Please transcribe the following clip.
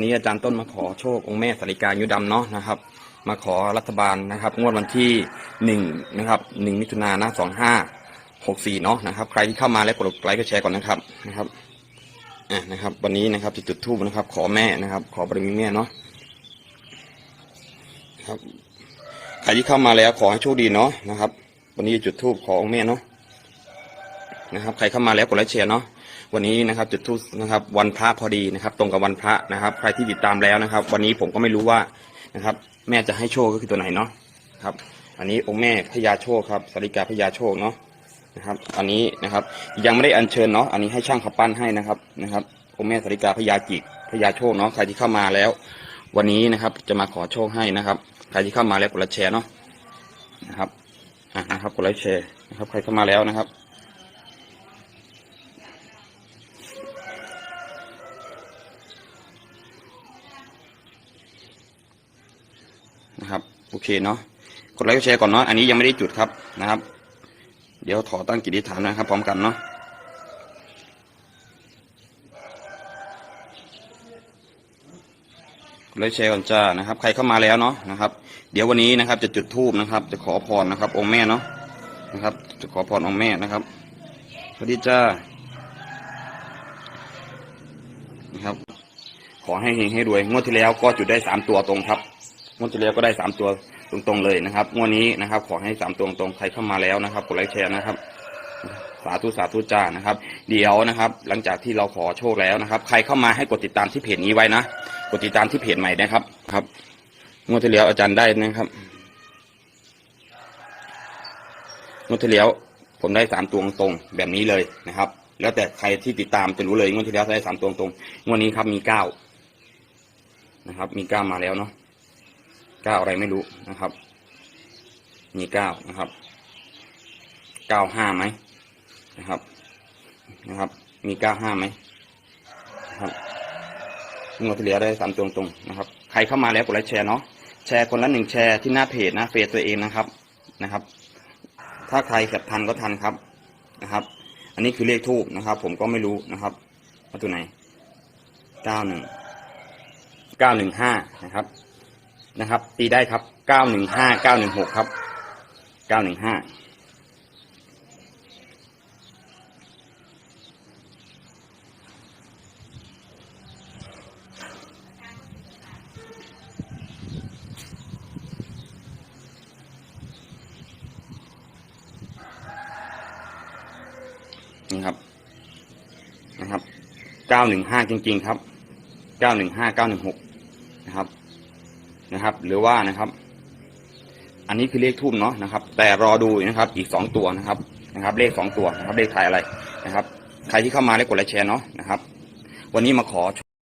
ันนี้อาจารย์ต้นมาขอโชคองค์แม่สาริกายุดำเนาะนะครับ มาขอรัฐบาลนะครับงวดวันที่หนึ่งนะครับหนึ่งมิถุนายนสองห้าหกสี่เนาะนะครับ ใครที่เข้ามาแล้วกดไลค์กดแชร์ก่อนนะครับนะครับอะนะครับ วันนี้นะครับจะจุดธูปนะครับ ขอแม่นะครับ ขอบารมีแม่เนาะครับใครที่เข้ามาแล้วขอให้โชคดีเนาะนะครับ วันนี้จะจุดธูปขอองค์แม่เนาะนะครับ ใครเข้ามาแล้วกดไลค์แชร์เนาะ วันนี้นะครับจุดธูปนะครับวันพระพอดีนะครับ ตรงกับวันพระนะครับ ใครที่ติดตามแล้วนะครับ วันนี้ผมก็ไม่รู้ว่านะครับ แม่จะให้โชคก็คือตัวไหนเนาะครับ อันนี้องค์แม่พญาโชคครับสาริกาพญาโชคเนาะนะครับ อันนี้นะครับยังไม่ได้อัญเชิญเนาะอันนี้ให้ช่างขับปั้นให้นะครับนะครับองค์แม่สาริกาพญาจิกพญาโชคเนาะใครที่เข้ามาแล้ว วันนี้นะครับจะมาขอโชคให้นะครับ ใครที่เข้ามาแล้วกดไลค์แชร์เนาะนะครับอะนะครับกดไลค์แชร์นะครับ ใครเข้ามาแล้วนะครับ นะครับ โอเคเนาะกดไลค์กดแชร์ก่อนเนาะอันนี้ยังไม่ได้จุดครับนะครับ เดี๋ยวขอตั้งกิจฐานนะครับ พร้อมกันเนาะกดไลค์แชร์ก่อนจ้านะครับ ใครเข้ามาแล้วเนาะนะครับ เดี๋ยววันนี้นะครับ จะจุดธูปนะครับ จะขอพรนะครับ องค์แม่เนาะนะครับ จะขอพรองค์แม่นะครับสวัสดีจ้านะครับ ขอให้เฮงให้รวยงวดที่แล้วก็จุดได้สามตัวตรงครับ งวดที่แล้วก็ได้สามตัวตรงๆเลยนะครับงวดนี้นะครับ ขอให้สามตัวตรงๆใครเข้ามาแล้วนะครับกดไลค์แชร์นะครับ สาธุสาธุจ้านะครับ เดี๋ยวนะครับ หลังจากที่เราขอโชคแล้วนะครับ ใครเข้ามาให้กดติดตามที่เพจนี้ไว้นะกดติดตามที่เพจใหม่นะครับครับงวดที่แล้วอาจารย์ได้นะครับงวดที่แล้วผมได้สามตัวตรงแบบนี้เลยนะครับ แล้วแต่ใครที่ติดตามจะรู้เลยงวดที่แล้วได้สามตัวตรงงวดนี้ครับมีเก้านะครับ มีเก้ามาแล้วเนาะ เก้าอะไรไม่รู้นะครับ มีเก้านะครับเก้าห้าไหมนะครับ นะครับ มีเก้าห้าไหมนะครับงวดที่แล้วได้สามตรงตรงนะครับ ใครเข้ามาแล้วกดไลค์แชร์เนาะแชร์คนละหนึ่งแชร์ที่หน้าเพจนะเฟซตัวเองนะครับนะครับ ถ้าใครแคปทันก็ทันครับนะครับ อันนี้คือเลขทูบนะครับ ผมก็ไม่รู้นะครับว่าตัวไหนเก้าหนึ่งเก้าหนึ่งห้านะครับ นะครับ ตีได้ครับเก้าหนึ่งห้าเก้าหนึ่งหกครับเก้าหนึ่งห้านี่ครับนะครับเก้าหนึ่งห้าจริง ๆ ครับเก้าหนึ่งห้าเก้าหนึ่งหกนะครับ นะครับ หรือว่านะครับ อันนี้คือเลขทุ่มเนาะนะครับ แต่รอดูนะครับ อีกสองตัวนะครับนะครับ เลขสองตัวนะครับ เลขถ่ายอะไรนะครับ ใครที่เข้ามาแล้วกดไลค์แชร์เนาะนะครับ วันนี้มาขอ